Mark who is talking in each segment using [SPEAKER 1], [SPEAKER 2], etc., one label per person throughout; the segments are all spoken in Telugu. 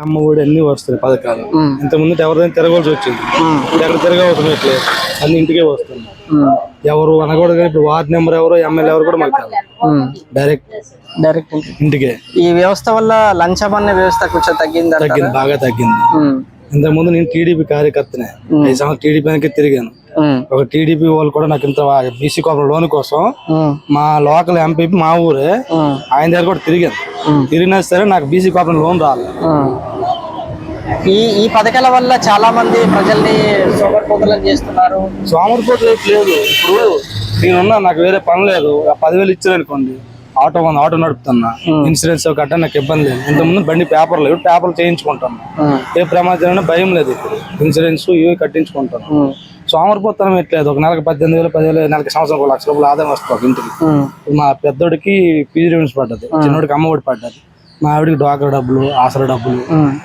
[SPEAKER 1] అమ్మ ఒడి అన్ని వస్తాయి పథకాలు.
[SPEAKER 2] ఉమ్.
[SPEAKER 1] ఇంత ముందు ఎవరిదైనా తిరగవలసి వచ్చింది. ఇప్పుడు ఎక్కడ తిరగవలసిన లేదు అన్ని ఇంటికే వస్తుంది. ఎవరు అనకూడదు ఇప్పుడు వార్డ్ నెంబర్ ఎవరు ఎమ్మెల్యే ఎవరు కూడా మాకు. డైరెక్ట్
[SPEAKER 2] డైరెక్ట్ ఇంటి-
[SPEAKER 1] ఇంటికే.
[SPEAKER 2] ఈ వ్యవస్థ వల్ల లంచం అనే వ్యవస్థ కొంచెం తగ్గింది
[SPEAKER 1] తగ్గింది బాగా తగ్గింది. ఇంతకు ముందు నేను టీడీపీ కార్యకర్తనే. ఐదు సంవత్సరం టీడీపీ వెనక్కి తిరిగాను. ఒక టీడీపీ వాళ్ళు కూడా నాకు ఇంత బీసీ కాపుల లోన్ కోసం మా లోకల్ ఎంపీ మా ఊరే ఆయన దగ్గర కూడా తిరిగాను. తిరిగినా సరే నాకు బీసీ కాపుల లోన్ రాలేదు
[SPEAKER 2] ఈ ఈ పథకాల వల్ల చాలా మంది ప్రజల్ని సోమరిపోతులను చేస్తున్నారు.
[SPEAKER 1] సోమరిపోతు రేపు లేదు. ఇప్పుడు నేనున్నా నాకు వేరే పని లేదు. పదివేలు ఇచ్చారనుకోండి ఆటో ఉంది ఆటో నడుపుతున్నా. ఇన్సూరెన్స్ కట్ట నాకు ఇబ్బంది లేదు. ఇంతకుముందు బండి పేపర్ లేవు. పేపర్లు చేయించుకుంటాను. ఏ ప్రమాదం భయం లేదు ఇప్పుడు. ఇన్సూరెన్స్ ఇవి కట్టించుకుంటాను. సోమరిపోతనం ఎట్లేదు. ఒక నెలకు పద్దెనిమిది వేలు పదివేలు నెలకి సంవత్సరం ఒక లక్ష రూపాయలు ఆదాయం వస్తుంది ఇంటికి. మా పెద్దోడికి పీజీ రివెన్స్ పడ్డది. చిన్నోడికి అమ్మఒడి పడ్డది. మా ఆవిడికి డ్వాక్రా డబ్బులు ఆసరా డబ్బులు.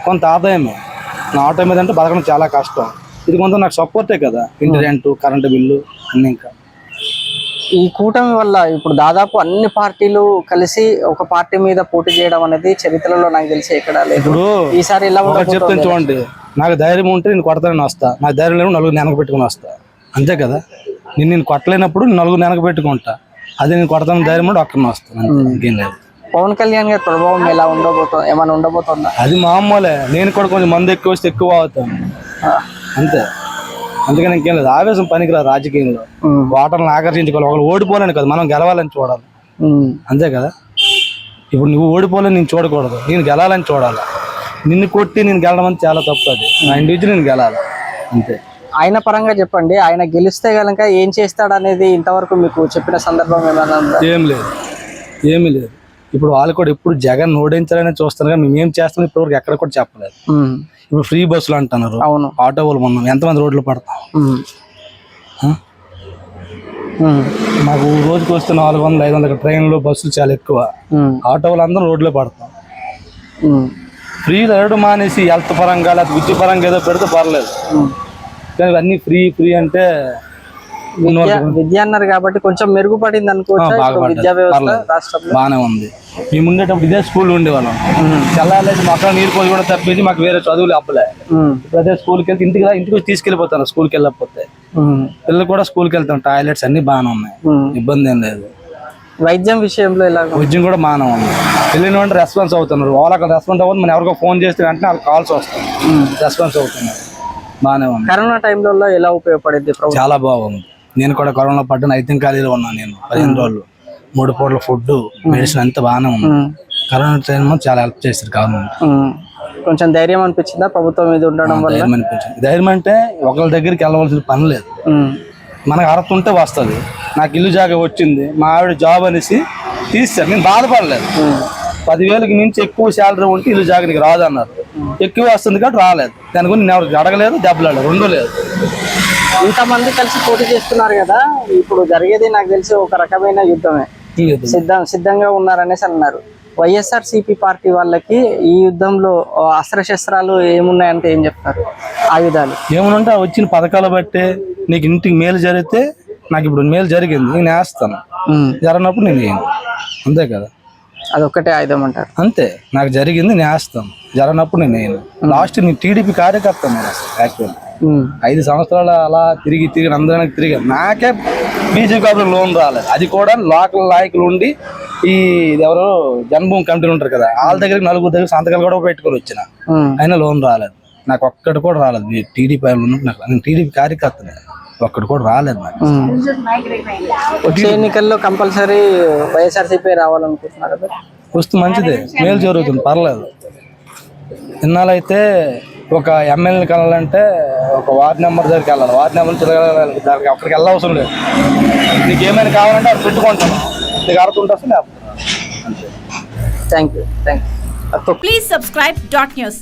[SPEAKER 1] కొంత ఆదాయమే. నా ఆటో మీద అంటే బతకడం చాలా కష్టం. ఇది కొంత నాకు సపోర్టే కదా. ఇంటి రెంట్ కరెంటు బిల్లు అన్ని ఇంకా.
[SPEAKER 2] ఈ కూటమి వల్ల ఇప్పుడు దాదాపు అన్ని పార్టీలు కలిసి ఒక పార్టీ మీద పోటీ చేయడం అనేది చరిత్రలో నాకు తెలిసి ఎక్కడా లేదు. ఈసారి ఇలా
[SPEAKER 1] చూడండి. నాకు ధైర్యం ఉంటే నేను కొడతానని వస్తా. నాకు ధైర్యం లేని నలుగురు వెనక పెట్టుకుని వస్తా. అంతే కదా? నేను నేను కొట్టలేనప్పుడు నలుగురు వెనక పెట్టుకుంటా. అదే నేను కొడతాను ధైర్యం ఉంటే ఒక్కరిని వస్తాను. ఇంకేం లేదు.
[SPEAKER 2] పవన్ కళ్యాణ్ గారి ప్రభావం ఎలా ఉండబోతుంది ఏమైనా ఉండబోతుందా?
[SPEAKER 1] అది మామూలే. నేను కూడా కొంచెం మంది ఎక్కువ వస్తే ఎక్కువ అవుతాను. అంతే. అందుకని ఇంకేం లేదు. ఆవేశం పనికిరాదు రాజకీయంలో. ఓటర్లను ఆకర్షించుకోవాలి. ఒకళ్ళు ఓడిపోలేని కదా. మనం గెలవాలని చూడాలి. అంతే కదా? ఇప్పుడు నువ్వు ఓడిపోలేని నేను చూడకూడదు. నేను గెలాలని చూడాలి. నిన్ను కొట్టి నేను గెలడం అనేది చాలా తప్పు అది. నా ఇండివిజువల్ నేను గెలాలి. అంతే.
[SPEAKER 2] ఆయన పరంగా చెప్పండి. ఆయన గెలిస్తే గనక ఏం చేస్తాడు అనేది ఇంతవరకు మీకు చెప్పిన సందర్భం ఏమైనా ఉందా?
[SPEAKER 1] ఏం లేదు. ఏమీ లేదు. ఇప్పుడు వాళ్ళు కూడా ఎప్పుడు జగన్ ఓడించాలని చూస్తున్నారు కానీ మేము ఏం చేస్తాం ఇప్పటివరకు ఎక్కడ కూడా చెప్పలేదు.
[SPEAKER 2] ఉమ్.
[SPEAKER 1] ఇప్పుడు ఫ్రీ బస్సులు అంటున్నారు.
[SPEAKER 2] అవును.
[SPEAKER 1] ఆటో వాళ్ళు మనం ఎంతమంది రోడ్లు పడతాం?
[SPEAKER 2] ఉమ్.
[SPEAKER 1] ఆ?
[SPEAKER 2] ఉమ్.
[SPEAKER 1] మాకు రోజుకి వస్తే నాలుగు వందలు ఐదు వందల ట్రైన్లు బస్సులు చాలా ఎక్కువ.
[SPEAKER 2] ఉమ్.
[SPEAKER 1] ఆటో వాళ్ళందరూ రోడ్లో పడతాం.
[SPEAKER 2] ఉమ్.
[SPEAKER 1] ఫ్రీ రెడీ మానేసి హెల్త్ పరంగా లేకపోతే విద్య పరంగా ఏదో పెడితే పర్లేదు. కానీ ఇవన్నీ ఫ్రీ ఫ్రీ అంటే
[SPEAKER 2] విద్య అన్నారు కాబట్టి కొంచెం మెరుగుపడింది అనుకోవచ్చు. విద్యా వ్యవస్థ. రాష్ట్రంలో
[SPEAKER 1] బాగానే ఉంది మేము ఉండేటప్పుడు ఇదే స్కూల్ ఉండేవాళ్ళం చల్లారేసి మొక్కలు నీరు పోసి కూడా తప్పించి మాకు వేరే చదువులు అప్పలే. ఇప్పుడు అదే స్కూల్కి వెళ్తే ఇంటికి ఇంటికి వచ్చి తీసుకెళ్ళిపోతాను స్కూల్కి వెళ్ళకపోతే. పిల్లలు కూడా స్కూల్కి వెళ్తాం టాయిలెట్స్ అన్ని బాగానే ఉన్నాయి. ఇబ్బంది ఏం లేదు
[SPEAKER 2] వైద్యం విషయంలో ఎలా
[SPEAKER 1] ఉద్యోగం కూడా ఉంది. వెళ్ళిన వెంటనే రెస్పాన్స్ అవుతున్నారు. వాళ్ళకి రెస్పాన్స్ అవ్వదు. మనం ఎవరికో ఫోన్ చేస్తే వెంటనే వాళ్ళకి కాల్స్ వస్తాయి. రెస్పాన్స్ అవుతున్నారు బాగానే ఉంది.
[SPEAKER 2] కరోనా టైంలో ఎలా ఉపయోగపడింది
[SPEAKER 1] చాలా బాగుంది. నేను కూడా కరోనా పడ్డాను ఐదు ఖాళీలో ఉన్నాను నేను పదిహేను రోజులు. మూడు పూట్ల ఫుడ్ మెడిసిన్ అంతా బాగానే ఉంది. కరోనా టైం చాలా హెల్ప్ చేశారు గవర్నమెంట్.
[SPEAKER 2] కొంచెం ధైర్యం అనిపించిందా ప్రభుత్వం మీద ఉండడం వల్ల?
[SPEAKER 1] ధైర్యం అనిపించింది. ధైర్యం అంటే ఒకరి దగ్గరికి వెళ్ళవలసిన పని లేదు. మనకు అర్హత ఉంటే వస్తుంది. నాకు ఇల్లు జాగా వచ్చింది. మా ఆవిడ జాబ్ అనేసి తీస్తారు నేను బాధపడలేదు. పదివేలకు మించి ఎక్కువ శాలరీ ఉంటే ఇల్లు జాగా నీకు రాదు అన్నారు ఎక్కువ వస్తుంది కాబట్టి రాలేదు. దాని గురించి నేను ఎవరికి అడగలేదు దెబ్బలాడలేదు రెండూ లేదు.
[SPEAKER 2] ఇంతమంది కలిసి పోటీ చేస్తున్నారు కదా ఇప్పుడు జరిగేది నాకు తెలిసి ఒక రకమైన యుద్ధమే. సిద్ధం సిద్ధంగా ఉన్నారనేసి అన్నారు. వైఎస్ఆర్ సిపి పార్టీ వాళ్ళకి ఈ యుద్ధంలో ఆ, అస్త్రశస్త్రాలు ఏమున్నాయంటే ఏం చెప్తారు? ఆయుధాలు.
[SPEAKER 1] ఏమనంటే వచ్చిన పథకాలు బట్టే నీకు ఇంటికి మేలు జరిగితే నాకు ఇప్పుడు మేలు జరిగింది నేను వేస్తాను. జరగనప్పుడు నేను వేయను. అంతే కదా?
[SPEAKER 2] అదొక్కటే ఆయుధం అంటారు.
[SPEAKER 1] అంతే. నాకు జరిగింది నేను వేస్తాను. జరగనప్పుడు నేను వేయను. లాస్ట్ నేను టీడీపీ కార్యకర్త యాక్చువల్. ఐదు సంవత్సరాలు అలా తిరిగి తిరిగి అందరికి తిరిగాను నాకే బీజేపీ కాబట్టి లోన్ రాలేదు. అది కూడా లోకల్ నాయకులు ఉండి ఈ ఎవరో జన్మభూమి కమిటీలు ఉంటారు కదా వాళ్ళ దగ్గరికి నలుగురు దగ్గర సంతకాలు కూడా పెట్టుకొని వచ్చిన. అయినా లోన్ రాలేదు. నాకు ఒక్కటి కూడా రాలేదు. టీడీపీ నాకు నేను టీడీపీ కార్యకర్తనే. ఒక్కటి కూడా రాలేదు నాకు.
[SPEAKER 2] వచ్చే ఎన్నికల్లో కంపల్సరీ వైఎస్ఆర్సీపీ రావాలనుకుంటున్నారు కదా?
[SPEAKER 1] వస్తూ మంచిదే. మేలు జరుగుతుంది. పర్లేదు. ఇన్నాళ్ళైతే ఒక ఎమ్మెల్యేని కలాలంటే ఒక వార్డ్ నెంబర్ దగ్గరికి వెళ్ళాలి. వార్డ్ నెంబర్ తిరగాలి దానికి అక్కడికి వెళ్ళవసరం లేదు. నీకు ఏమైనా కావాలంటే అది పెట్టుకుంటాను నీకు అర్థం ఉంటుంది లేకపోతే.
[SPEAKER 2] Thank you thank you
[SPEAKER 3] Please subscribe dot news.